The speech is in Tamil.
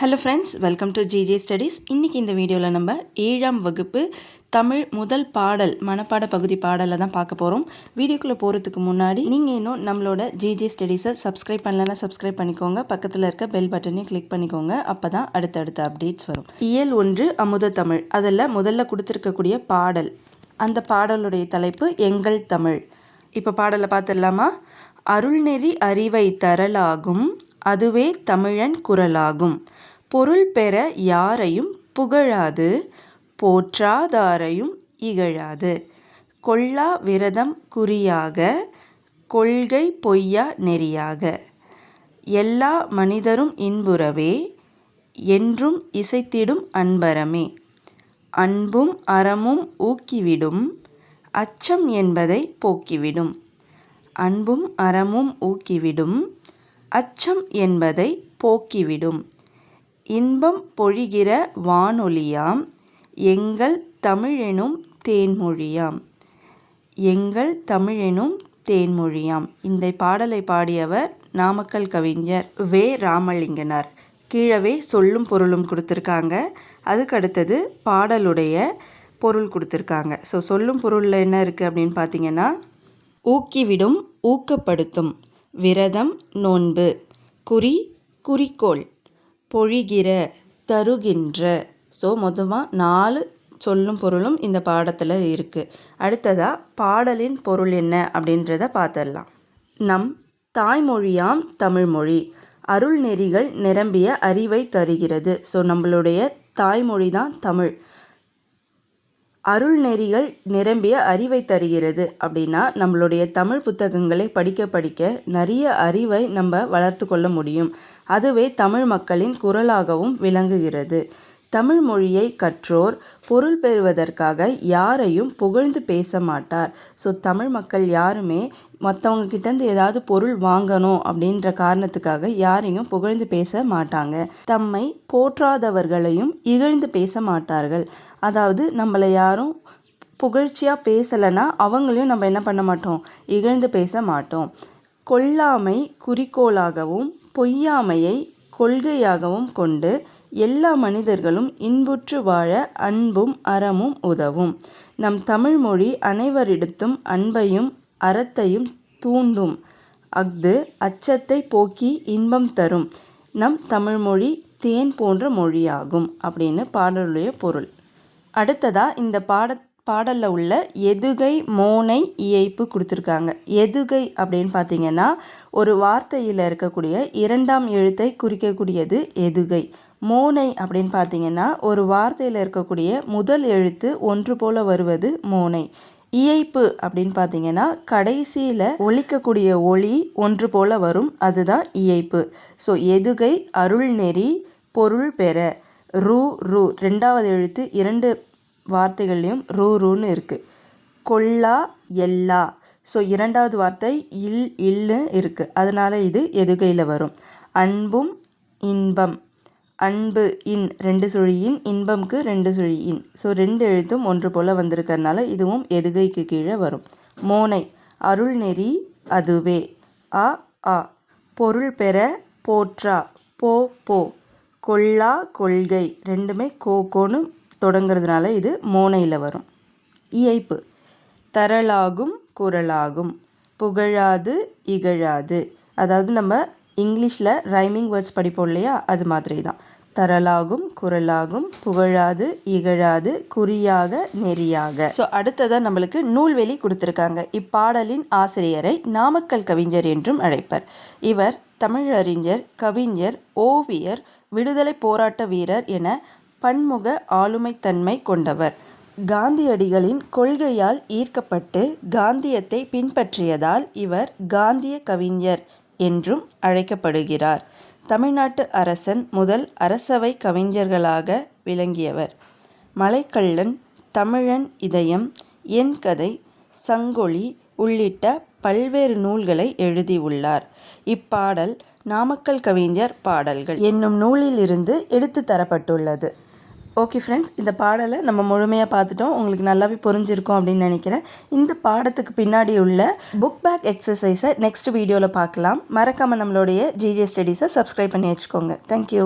Hello friends welcome to GJ studies இன்றைக்கி இந்த வீடியோவில் நம்ம ஏழாம் வகுப்பு தமிழ் முதல் பாடல் மனப்பாட பகுதி பாடலை தான் பார்க்க போகிறோம் வீடியோக்குள்ளே போகிறதுக்கு முன்னாடி நீங்கள் இன்னும் நம்மளோட ஜிஜே ஸ்டடீஸை சப்ஸ்கிரைப் பண்ணலன்னா சப்ஸ்கிரைப் பண்ணிக்கோங்க. பக்கத்தில் இருக்க பெல் பட்டனையும் கிளிக் பண்ணிக்கோங்க. அப்போ தான் அடுத்தடுத்த அப்டேட்ஸ் வரும். இயல் ஒன்று அமுத தமிழ். அதில் முதல்ல கொடுத்துருக்கக்கூடிய பாடல். அந்த பாடலுடைய தலைப்பு எங்கள் தமிழ். இப்போ பாடலை பார்த்துடலாமா? அருள்நெறி அறிவை தரலாகும் அதுவே தமிழன் குரலாகும். பொருள் பெற யாரையும் புகழாது போற்றாதாரையும் இகழாது. கொல்லா விரதம் குறியாக கொள்கை பொய்யா நெறியாக. எல்லா மனிதரும் இன்புறவே என்றும் இசைத்திடும் அன்பரமே. அன்பும் அறமும் ஊக்கிவிடும் அச்சம் என்பதை போக்கிவிடும். அன்பும் அறமும் ஊக்கிவிடும் அச்சம் என்பதை போக்கிவிடும். இன்பம் பொழிகிற வானொலியாம் எங்கள் தமிழெனும் தேன்மொழியாம். எங்கள் தமிழெனும் தேன்மொழியாம். இந்த பாடலை பாடியவர் நாமக்கல் கவிஞர் வே. ராமலிங்கனார். கீழவே சொல்லும் பொருளும் கொடுத்துருக்காங்க. அதுக்கு அடுத்தது பாடலுடைய பொருள் கொடுத்துருக்காங்க. ஸோ சொல்லும் பொருளில் என்ன இருக்குது அப்படின்னு பார்த்தீங்கன்னா ஊக்கிவிடும் ஊக்கப்படுத்தும் விரதம் நோன்பு குறி குறிக்கோள். பொழிகிற தருகின்ற. ஸோ மொத்தமாக நாலு சொல்லும் பொருளும் இந்த பாடத்தில் இருக்குது அடுத்ததாக பாடலின் பொருள் என்ன அப்படின்றத பார்த்துடலாம் நம் தாய்மொழியாம் தமிழ்மொழி. அருள் நெறிகள் நிரம்பிய அறிவை தருகிறது. ஸோ நம்மளுடைய தாய்மொழி தான் தமிழ். அருள் நெறிகள் நிரம்பிய அறிவை தருகிறது அப்படின்னா நம்மளுடைய தமிழ் புத்தகங்களை படிக்க படிக்க நிறைய அறிவை நம்ம வளர்த்து கொள்ள முடியும். அதுவே தமிழ் மக்களின் குரலாகவும் விளங்குகிறது. தமிழ் மொழியை கற்றோர் பொருள் பெறுவதற்காக யாரையும் புகழ்ந்து பேச மாட்டார். ஸோ தமிழ் மக்கள் யாருமே மற்றவங்க கிட்டேருந்து ஏதாவது பொருள் வாங்கணும் அப்படின்ற காரணத்துக்காக யாரையும் புகழ்ந்து பேச மாட்டாங்க. தம்மை போற்றாதவர்களையும் இகழ்ந்து பேச மாட்டார்கள். அதாவது நம்மளை யாரும் புகழ்ச்சியாக பேசலைன்னா அவங்களையும் நம்ம என்ன பண்ண மாட்டோம்? இகழ்ந்து பேச மாட்டோம். கொல்லாமை குறிக்கோளாகவும் பொய்யாமையை கொள்கையாகவும் கொண்டு எல்லா மனிதர்களும் இன்புற்று வாழ அன்பும் அறமும் உதவும். நம் தமிழ்மொழி அனைவரிடத்தும் அன்பையும் அறத்தையும் தூண்டும். அஃது அச்சத்தை போக்கி இன்பம் தரும். நம் தமிழ்மொழி தேன் போன்ற மொழியாகும். அப்படின்னு பாடலுடைய பொருள். அடுத்ததாக இந்த பாட பாடலில் உள்ள எதுகை மோனை இயைப்பு கொடுத்துருக்காங்க. எதுகை அப்படின்னு பார்த்தீங்கன்னா ஒரு வார்த்தையில் இருக்கக்கூடிய இரண்டாம் எழுத்தை குறிக்கக்கூடியது எதுகை. மோனை அப்படின்னு பார்த்தீங்கன்னா ஒரு வார்த்தையில் இருக்கக்கூடிய முதல் எழுத்து ஒன்று போல் வருவது மோனை. இயைப்பு அப்படின்னு பார்த்தீங்கன்னா கடைசியில் ஒழிக்கக்கூடிய ஒளி ஒன்று போல் வரும் அதுதான் இயைப்பு. ஸோ எதுகை அருள் நெறி பொருள் பெற. ரூ ரூ. ரெண்டாவது எழுத்து இரண்டு வார்த்தைகள்லையும் ரூ ரூன்னு இருக்குது கொல்லா எல்லா. ஸோ இரண்டாவது வார்த்தை இல் இல்லு இருக்குது அதனால் இது எதுகையில் வரும்? அன்பும் இன்பம். அன்பு இன் ரெண்டு சுழியின் இன்பம்க்கு ரெண்டு சுழியின். ஸோ ரெண்டு எழுத்தும் ஒன்று போல் வந்திருக்கறனால இதுவும் எதுகைக்கு கீழே வரும். மோனை அருள் நெறி அதுவே. அ ஆ பொருள் பெற போற்றா போ போ. கொல்லா கொள்கை. ரெண்டுமே கோ கோன்னு தொடங்கிறதுனால இது மோனையில் வரும். இயைப்பு தரலாகும் குரலாகும். புகழாது இகழாது. அதாவது நம்ம இங்கிலீஷில் ரைமிங் வேர்ட்ஸ் படிப்போம் இல்லையா? அது மாதிரி தான் தரலாகும் குரலாகும் புகழாது இகழாது குறியாக நெறியாக. ஸோ அடுத்ததாக நம்மளுக்கு நூல்வெளி கொடுத்துருக்காங்க. இப்பாடலின் ஆசிரியரை நாமக்கல் கவிஞர் என்றும் அழைப்பர். இவர் தமிழறிஞர் கவிஞர் ஓவியர் விடுதலை போராட்ட வீரர் என பன்முக ஆளுமைத்தன்மை கொண்டவர். காந்தியடிகளின் கொள்கையால் ஈர்க்கப்பட்டு காந்தியத்தை பின்பற்றியதால் இவர் காந்திய கவிஞர் என்றும் அழைக்கப்படுகிறார். தமிழ்நாட்டு அரசன் முதல் அரசவை கவிஞர்களாக விளங்கியவர். மலைக்கள்ளன் தமிழன் இதயம் என் கதை சங்கொலி உள்ளிட்ட பல்வேறு நூல்களை எழுதியுள்ளார் இப்பாடல் நாமக்கல் கவிஞர் பாடல்கள் என்னும் நூலிலிருந்து எடுத்து தரப்பட்டுள்ளது. ஓகே ஃப்ரெண்ட்ஸ் இந்த பாடலை நம்ம முழுமையாக பார்த்துட்டோம். உங்களுக்கு நல்லாவே புரிஞ்சிருக்கும் அப்படின்னு நினைக்கிறேன். இந்த பாடத்துக்கு பின்னாடி உள்ள புக் பேக் எக்ஸசைஸை நெக்ஸ்ட் வீடியோவில் பார்க்கலாம். மறக்காமல் நம்மளுடைய ஜிஜே ஸ்டடீஸை சப்ஸ்கிரைப் பண்ணி வச்சுக்கோங்க. தேங்க்யூ